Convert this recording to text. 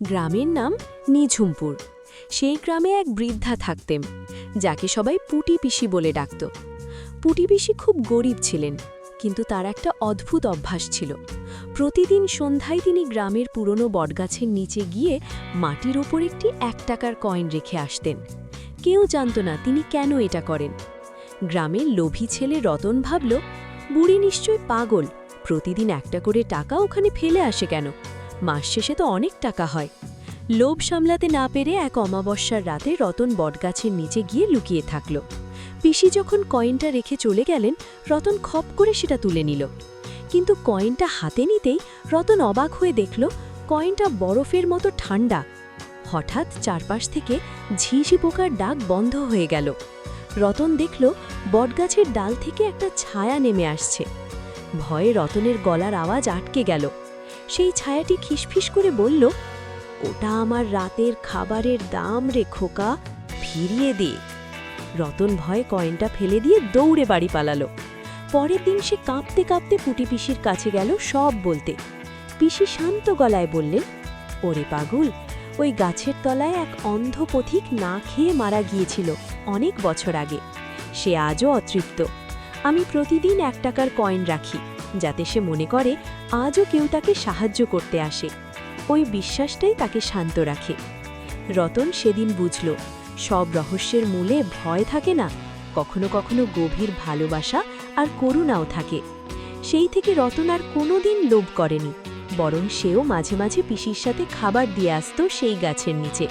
গ্রামের নাম নিঝুমপুর। সেই গ্রামে এক বৃদ্ধা থাকতেন, যাকে সবাই পুটি পিসি বলে ডাকত। পুটি পিসি খুব গরিব ছিলেন, কিন্তু তার একটা অদ্ভুত অভ্যাস ছিল। প্রতিদিন সন্ধ্যায় তিনি গ্রামের পুরনো বটগাছের নিচে গিয়ে মাটির ওপর একটি এক টাকার কয়েন রেখে আসতেন। কেউ জানত না তিনি কেন এটা করেন। গ্রামের লোভী ছেলে রতন ভাবল, বুড়ি নিশ্চয় পাগল, প্রতিদিন একটা করে টাকা ওখানে ফেলে আসে কেন? মাস শেষে তো অনেক টাকা হয়। লোভ সামলাতে না পেরে এক অমাবস্যার রাতে রতন বটগাছের নিচে গিয়ে লুকিয়ে থাকল। পিসি যখন কয়েনটা রেখে চলে গেলেন, রতন খপ করে সেটা তুলে নিল। কিন্তু কয়েনটা হাতে নিতেই রতন অবাক হয়ে দেখল, কয়েনটা বরফের মতো ঠান্ডা। হঠাৎ চারপাশ থেকে ঝিঝি পোকার ডাক বন্ধ হয়ে গেল। রতন দেখল, বটগাছের ডাল থেকে একটা ছায়া নেমে আসছে। ভয়ে রতনের গলার আওয়াজ আটকে গেল। সেই ছায়াটি খিসফিস করে বলল, ওটা আমার রাতের খাবারের দাম রে খোকা, ফিরিয়ে দে। রতন ভয়ে কয়েনটা ফেলে দিয়ে দৌড়ে বাড়ি পালালো। পরের দিন সে কাঁপতে কাঁপতে পুটি পিসির কাছে গেল সব বলতে। পিসি শান্ত গলায় বললেন, ওরে পাগল, ওই গাছের তলায় এক অন্ধ পথিক না খেয়ে মারা গিয়েছিল অনেক বছর আগে। সে আজও অতৃপ্ত। আমি প্রতিদিন এক টাকার কয়েন রাখি। যাতে সে মনে করে আজও কেউ তাকে সাহায্য করতে আসে। ওই বিশ্বাসটাই তাকে শান্ত রাখে। রতন সেদিন বুঝল, সব রহস্যের মূলে ভয় থাকে না, কখনো কখনো গভীর ভালোবাসা আর করুণাও থাকে। সেই থেকে রতন আর কোনোদিন লোভ করেনি, বরং সেও মাঝে মাঝে পিসির সাথে খাবার দিয়ে আসত সেই গাছের নিচে।